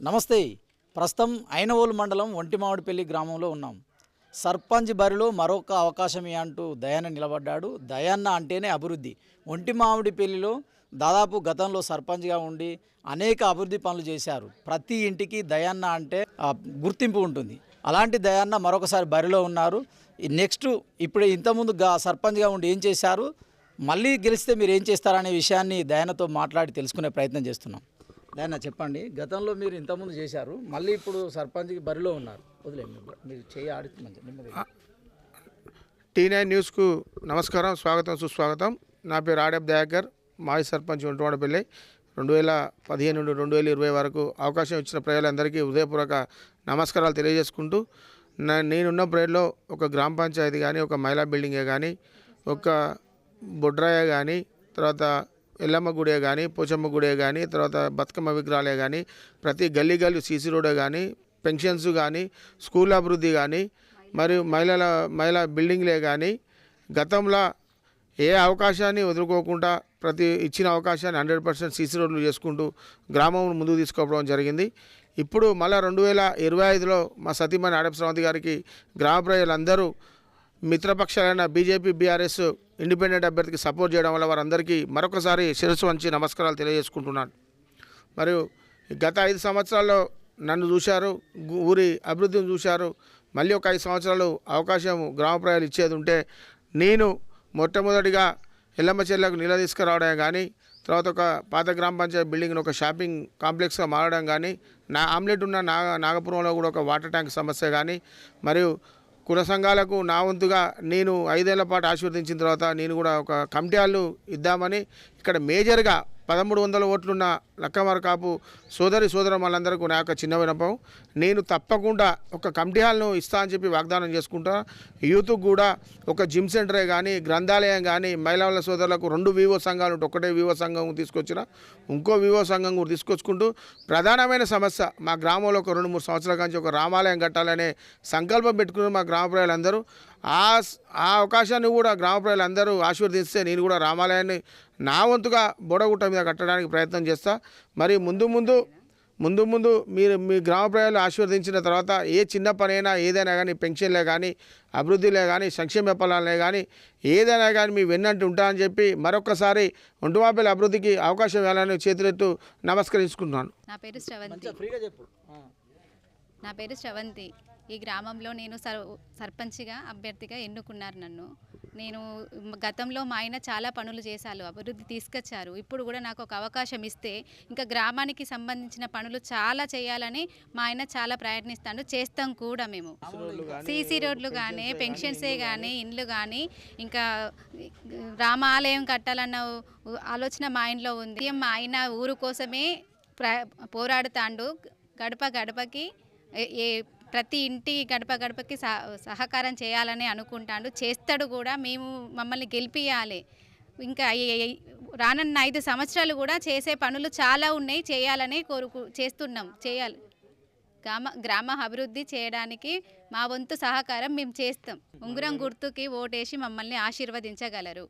నమస్తే. ప్రస్తుతం ఐనవోలు మండలం ఒంటిమామిడిపల్లి గ్రామంలో ఉన్నాం. సర్పంచ్ బరిలో మరొక అవకాశమే అంటూ దయాన్న నిలబడ్డాడు. దయాన్న అంటేనే అభివృద్ధి. ఒంటిమామిడిపల్లిలో దాదాపు గతంలో సర్పంచ్గా ఉండి అనేక అభివృద్ధి పనులు చేశారు. ప్రతి ఇంటికి దయాన్న అంటే గుర్తింపు ఉంటుంది. అలాంటి దయాన్న మరొకసారి బరిలో ఉన్నారు. నెక్స్ట్ ఇప్పుడు ఇంతకుముందు గా సర్పంచ్గా ఉండి ఏం చేశారు? మళ్ళీ గెలిస్తే మీరు ఏం చేస్తారనే విషయాన్ని దయానతో మాట్లాడి తెలుసుకునే ప్రయత్నం చేస్తున్నాం. దయాన్న చెప్పండి. గతంలో మీరు ఇంతకుముందు చేశారు. మళ్ళీ ఇప్పుడు సర్పంచ్కి బరిలో ఉన్నారు. వదిలేండి మీరు చేయి ఆడుతుంది నెమ్మది టీ నైన్ న్యూస్కు నమస్కారం. స్వాగతం సుస్వాగతం. నా పేరు ఆడబ్ దయాకర్. మాజీ సర్పంచ్ ఒంటివాడపల్లి రెండు వేల పదిహేను నుండి రెండు వేల ఇరవై వరకు అవకాశం ఇచ్చిన ప్రజలందరికీ హృదయపూర్వక నమస్కారాలు తెలియజేసుకుంటూ నా నేనున్న ప్రేడ్లో ఒక గ్రామ పంచాయతీ కానీ ఒక మహిళా బిల్డింగే కానీ ఒక బొడ్రాయ కానీ తర్వాత ఎల్లమ్మ గుడే కానీ పోచమ్మ గుడే కానీ తర్వాత బతుకమ్మ విగ్రహాలే కానీ ప్రతి గల్లీ గల్లీ సీసీ రోడే కానీ పెన్షన్స్ కానీ స్కూల్ అభివృద్ధి కానీ మరియు మహిళల మహిళా బిల్డింగ్లే కానీ గతంలో ఏ అవకాశాన్ని వదులుకోకుండా ప్రతి ఇచ్చిన అవకాశాన్ని హండ్రెడ్ పర్సెంట్ సీసీ రోడ్లు చేసుకుంటూ గ్రామం ముందుకు తీసుకోవడం జరిగింది. ఇప్పుడు మళ్ళీ రెండు వేల ఇరవై ఐదులో మా సతీమణి ఆడప గారికి గ్రామ ప్రజలందరూ మిత్రపక్షాలైన బీజేపీ బీఆర్ఎస్ ఇండిపెండెంట్ అభ్యర్థికి సపోర్ట్ చేయడం వల్ల వారందరికీ మరొకసారి శిరస్సు వంచి నమస్కారాలు తెలియజేసుకుంటున్నాను. మరియు గత ఐదు సంవత్సరాల్లో నన్ను చూశారు ఊరి అభివృద్ధిని చూశారు. మళ్ళీ ఒక ఐదు సంవత్సరాలు అవకాశం గ్రామ ప్రజలు ఇచ్చేది ఉంటే నేను మొట్టమొదటిగా ఎల్లమ్మ చెల్లకు నిలదీసుకురావడం తీసుకురావడం కానీ తర్వాత ఒక పాత గ్రామ పంచాయతీ బిల్డింగ్ను ఒక షాపింగ్ కాంప్లెక్స్గా మారడం కానీ నా ఆమ్లెట్ ఉన్న నాగ నాగపురంలో కూడా ఒక వాటర్ ట్యాంక్ సమస్య కానీ మరియు కుల సంఘాలకు నా వంతుగా నేను ఐదేళ్ళ పాటు ఆశీర్వదించిన తర్వాత నేను కూడా ఒక కమిటీ ఇద్దామని ఇక్కడ మేజర్గా పదమూడు వందల ఓట్లున్న లక్కమర కాపు సోదరి సోదరు వాళ్ళందరికీ నా యొక్క చిన్న వినపం. నేను తప్పకుండా ఒక కమిటీ హాల్ను ఇస్తా అని చెప్పి వాగ్దానం చేసుకుంటా. యూత్కు కూడా ఒక జిమ్ సెంటరే కానీ గ్రంథాలయం కానీ మహిళల సోదరులకు రెండు వివో సంఘాలు ఉంటే ఒకటే వివో సంఘం తీసుకొచ్చిన ఇంకో వివో సంఘం కూడా తీసుకొచ్చుకుంటూ ప్రధానమైన సమస్య మా గ్రామంలో ఒక రెండు మూడు సంవత్సరాల నుంచి ఒక రామాలయం కట్టాలనే సంకల్పం పెట్టుకుని మా గ్రామ ప్రజలందరూ. ఆ ఆ అవకాశాన్ని కూడా గ్రామ ప్రజలందరూ ఆశీర్వదిస్తే నేను కూడా రామాలయాన్ని నా వంతుగా బోడగుట్ట మీద కట్టడానికి ప్రయత్నం చేస్తా. మరి ముందు ముందు ముందు ముందు మీరు మీ గ్రామ ప్రజలు ఆశీర్వదించిన తర్వాత ఏ చిన్న పనైనా ఏదైనా కానీ పెన్షన్లే కానీ అభివృద్ధిలే కానీ సంక్షేమ ఫలాలే కానీ ఏదైనా కానీ మీ వెన్నంటి ఉంటా అని చెప్పి మరొకసారి ఒంటుమాపల్లి అభివృద్ధికి అవకాశం ఇవ్వాలని చేతులెత్తు నమస్కరించుకుంటున్నాను. నా పేరు నా పేరు శ్రవంతి. ఈ గ్రామంలో నేను సర్ సర్పంచ్గా అభ్యర్థిగా ఎన్నుకున్నారు నన్ను. నేను గతంలో మా ఆయన చాలా పనులు చేశారు అభివృద్ధి తీసుకొచ్చారు. ఇప్పుడు కూడా నాకు ఒక అవకాశం ఇస్తే ఇంకా గ్రామానికి సంబంధించిన పనులు చాలా చేయాలని మా ఆయన చాలా ప్రయత్నిస్తాడు. చేస్తాం కూడా మేము. సీసీ రోడ్లు కానీ పెన్షన్సే కానీ ఇండ్లు కానీ ఇంకా రామాలయం కట్టాలన్న ఆలోచన మా ఇంట్లో ఉంది. మా ఆయన ఊరు కోసమే ప్ర పోరాడుతాండు. గడప గడపకి ఏ- ప్రతి ఇంటి గడప గడపకి సహ- సహకారం చేయాలని అనుకుంటాడు. చేస్తాడు కూడా మేము మమ్మల్ని గెలిపియాలి ఇంకా రానున్న ఐదు సంవత్సరాలు కూడా చేసే పనులు చాలా ఉన్నాయి చేయాలని కోరుకు చేస్తున్నాం చేయాలి. గ్రామ గ్రామ అభివృద్ధి చేయడానికి మా వంతు సహకారం మేము చేస్తాం. ఉంగరం గుర్తుకి ఓటేసి మమ్మల్ని ఆశీర్వదించగలరు.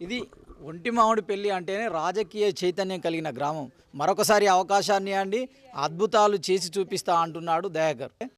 ఇది ఒంటి మామిడి పెళ్ళి అంటేనే రాజకీయ చైతన్యం కలిగిన గ్రామం. మరొకసారి అవకాశాన్ని అండి అద్భుతాలు చేసి చూపిస్తా అంటున్నాడు దయాకర్.